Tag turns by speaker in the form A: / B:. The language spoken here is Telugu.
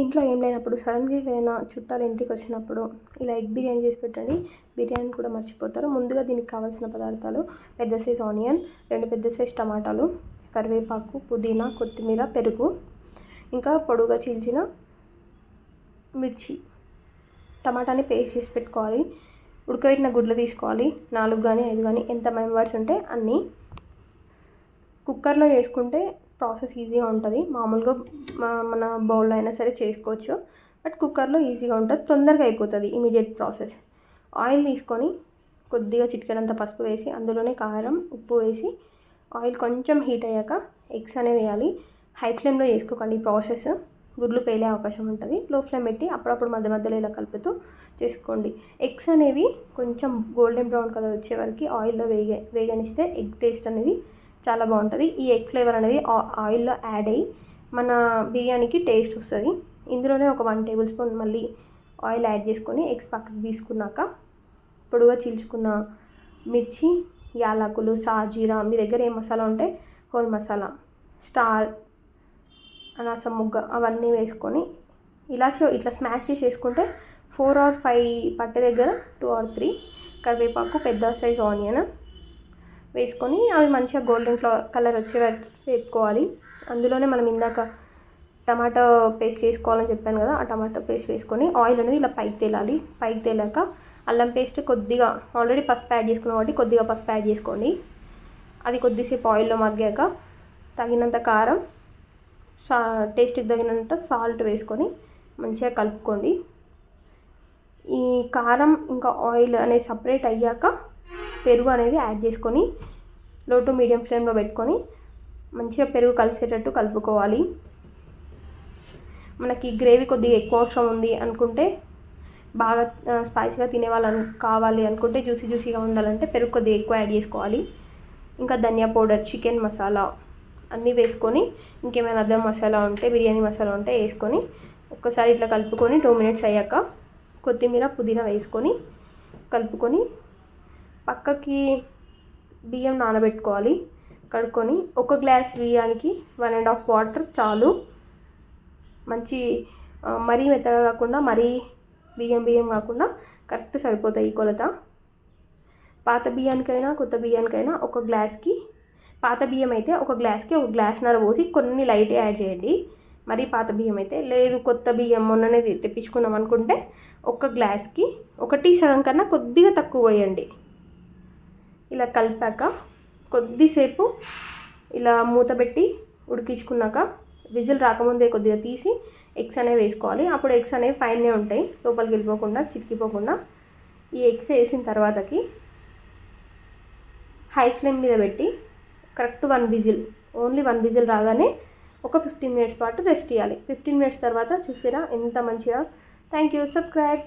A: ఇంట్లో ఏం లేనప్పుడు సడన్గా ఎవరైనా చుట్టాలు ఇంటికి వచ్చినప్పుడు ఇలా ఎగ్ బిర్యానీ చేసి పెట్టండి బిర్యానీ కూడా మర్చిపోతారు. ముందుగా దీనికి కావాల్సిన పదార్థాలు పెద్ద సైజ్ ఆనియన్ రెండు పెద్ద సైజ్ టమాటాలు కరివేపాకు పుదీనా కొత్తిమీర పెరుగు ఇంకా పొడుగా చీల్చిన మిర్చి. టమాటాని పేస్ట్ చేసి పెట్టుకోవాలి. ఉడకబెట్టిన గుడ్లు తీసుకోవాలి. నాలుగు కానీ ఐదు కానీ ఎంత మెంబర్స్ ఉంటే అన్నీ. కుక్కర్లో వేసుకుంటే ప్రాసెస్ ఈజీగా ఉంటుంది. మామూలుగా మన బౌల్లో అయినా సరే చేసుకోవచ్చు. బట్ కుక్కర్లో ఈజీగా ఉంటుంది. తొందరగా అయిపోతుంది ఇమీడియట్ ప్రాసెస్. ఆయిల్ తీసుకొని కొద్దిగా చిటికెడంత పసుపు వేసి అందులోనే కారం ఉప్పు వేసి ఆయిల్ కొంచెం హీట్ అయ్యాక ఎగ్స్ అనేవి వేయాలి. హై ఫ్లేమ్లో చేసుకోకండి ఈ ప్రాసెస్. గుడ్లు పేలే అవకాశం ఉంటుంది. లో ఫ్లేమ్ పెట్టి అప్పుడప్పుడు మధ్య మధ్యలో ఇలా కలుపుతూ చేసుకోండి. ఎగ్స్ అనేవి కొంచెం గోల్డెన్ బ్రౌన్ కలర్ వచ్చే వరకు ఆయిల్లో వేగ వేగనిస్తే ఎగ్ టేస్ట్ అనేది చాలా బాగుంటుంది. ఈ ఎగ్ ఫ్లేవర్ అనేది ఆయిల్లో యాడ్ అయ్యి మన బిర్యానీకి టేస్ట్ వస్తుంది. ఇందులోనే ఒక వన్ టేబుల్ స్పూన్ మళ్ళీ ఆయిల్ యాడ్ చేసుకొని ఎగ్స్ పక్కకు తీసుకున్నాక పొడుగా చీల్చుకున్న మిర్చి యాలకులు సాజీరా మీ దగ్గర ఏ మసాలా ఉంటే హోల్ మసాలా స్టార్ అనాస ముగ్గ అవన్నీ వేసుకొని ఇలా ఇట్లా స్మాష్ చేసి వేసుకుంటే ఫోర్ ఆర్ ఫైవ్ పట్టె దగ్గర టూ ఆర్ త్రీ కరివేపాకు పెద్ద సైజ్ ఆనియన్ వేసుకొని అవి మంచిగా గోల్డెన్ కలర్ వచ్చే వరకు వేపుకోవాలి. అందులోనే మనం ఇందాక టమాటో పేస్ట్ చేసుకోవాలని చెప్పాను కదా ఆ టమాటో పేస్ట్ వేసుకొని ఆయిల్ అనేది ఇలా పైకి తేలాలి. పైకి తేలాక అల్లం పేస్ట్ కొద్దిగా ఆల్రెడీ పసుపు యాడ్ చేసుకున్నాం కాబట్టి కొద్దిగా పసుపు యాడ్ చేసుకోండి. అది కొద్దిసేపు ఆయిల్లో మగ్గాక తగినంత కారం సా టేస్ట్కి తగినంత సాల్ట్ వేసుకొని మంచిగా కలుపుకోండి. ఈ కారం ఇంకా ఆయిల్ అనేది సపరేట్ అయ్యాక పెరుగు అనేది యాడ్ చేసుకొని లో టు మీడియం ఫ్లేమ్లో పెట్టుకొని మంచిగా పెరుగు కలిసేటట్టు కలుపుకోవాలి. మనకి గ్రేవీ కొద్దిగా ఎక్కువ అవసరం ఉంది అనుకుంటే బాగా స్పైసీగా తినేవాళ్ళు కావాలి అనుకుంటే జ్యూసీ జ్యూసీగా ఉండాలంటే పెరుగు కొద్దిగా ఎక్కువ యాడ్ చేసుకోవాలి. ఇంకా ధనియా పౌడర్ చికెన్ మసాలా అన్నీ వేసుకొని ఇంకేమైనా అర్థం మసాలా ఉంటే బిర్యానీ మసాలా ఉంటే వేసుకొని ఒక్కసారి ఇట్లా కలుపుకొని టూ మినిట్స్ అయ్యాక కొత్తిమీర పుదీనా వేసుకొని కలుపుకొని పక్కకి బియ్యం నానబెట్టుకోవాలి. కడుక్కొని ఒక గ్లాస్ బియ్యానికి వన్ అండ్ హాఫ్ వాటర్ చాలు. మంచి మరీ మెత్తగా కాకుండా మరీ బియ్యం బియ్యం కాకుండా కరెక్ట్ సరిపోతాయి ఈ కొలత. పాత బియ్యానికైనా కొత్త బియ్యానికైనా ఒక గ్లాస్కి పాత బియ్యం అయితే ఒక గ్లాస్కి ఒక గ్లాస్నర పోసి కొన్ని లైట్ యాడ్ చేయండి. మరీ పాత బియ్యం అయితే లేదు కొత్త బియ్యం మొన్ననే తెప్పించుకున్నాం అనుకుంటే ఒక గ్లాస్కి ఒకటి సగం కన్నా కొద్దిగా తక్కువ పోయండి ఇలా కలిపాక కొద్దిసేపు ఇలా మూత పెట్టి ఉడికించుకున్నాక విజిల్ రాకముందే కొద్దిగా తీసి ఎగ్స్ అనేవి వేసుకోవాలి. అప్పుడు ఎగ్స్ అనేవి పైనే ఉంటాయి. లోపలికి వెళ్ళిపోకుండా చితికిపోకుండా ఈ ఎగ్స్ వేసిన తర్వాతకి హై ఫ్లేమ్ మీద పెట్టి correct one whistle only one whistle రాగానే ఒక ఫిఫ్టీన్ మినిట్స్ పాటు రెస్ట్ ఇవ్వాలి ఫిఫ్టీన్ మినిట్స్ తర్వాత చూసిరా ఎంత మంచిగా. Thank you. సబ్స్క్రైబ్.